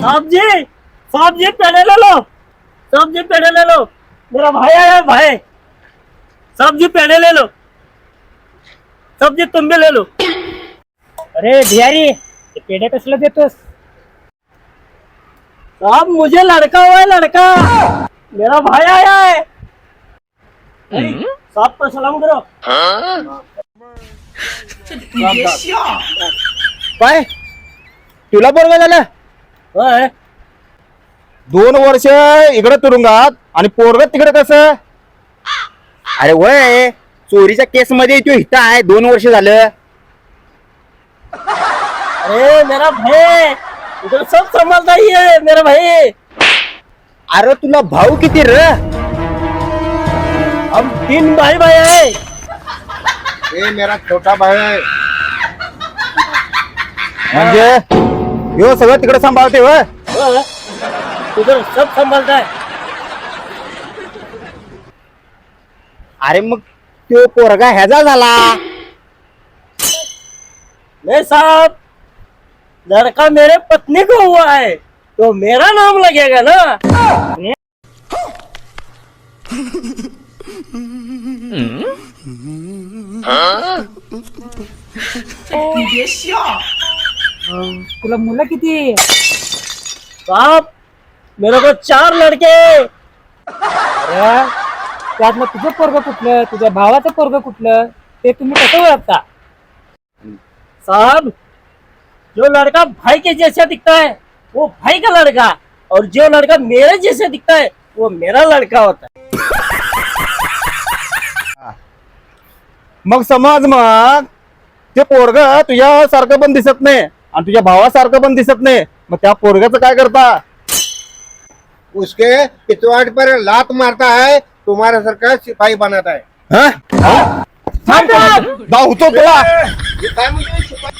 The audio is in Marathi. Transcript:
साहब जी साहब जी पेड़े ले लो। साहब जी पेड़े ले लो। मेरा भाई आया है भाई। साहब जी पेड़े ले लो। साहब जी तुम भी ले लो। अरे भियारी ये पेड़े कसले देतोस साहब मुझे लड़का हुआ है लड़का। मेरा भाई आया है। साहब को सलाम करो। काय तुला बरोबर झालं होय. दोन वर्ष इकडे तुरुंगात आणि पोरग तिकडे कसं? अरे वय चोरीच्या केस मध्ये तो इथं आहे दोन वर्ष झालं. अरे मेरा भाई इधर सब संभालता ही है मेरा भाई. अरे तुला भाऊ किती र? हम तीन भाई भाई है. ये मेरा छोटा भाई. है म्हणजे? ह्यो सगळं तिकडे सांभाळते वय हाँ, सब संभालता है अरे मग तो पोरगा ह्याचा झाला. नहीं साहब लड़का मेरे पत्नी को हुआ है? तो मेरा नाम लगेगा ना? तुला मुलं किती साहब मेरे को चार लड़के। अरे त्यातलं तुझं पोरग कुठलं? तुझ्या भावाचं पोरग कुठलं? ते तुम्ही कसं ओळखता? साहब जो लड़का भाई के जैसा दिखता है वो भाई का लड़का। और जो लड़का मेरे जैसे दिखता है वो मेरा लड़का होता है। मग समज मग ते पोरग तुझ्या सारखं पण दिसत नाही. आणि तुझ्या भावासारखं पण दिसत नाही. मग त्या पोरगाचं काय करता? उसके पिछवाड़ पर लात मारता है तुम्हारा सरकार सिपाही बनाता है। हं? धावतो तुला. ये काय शिपाई?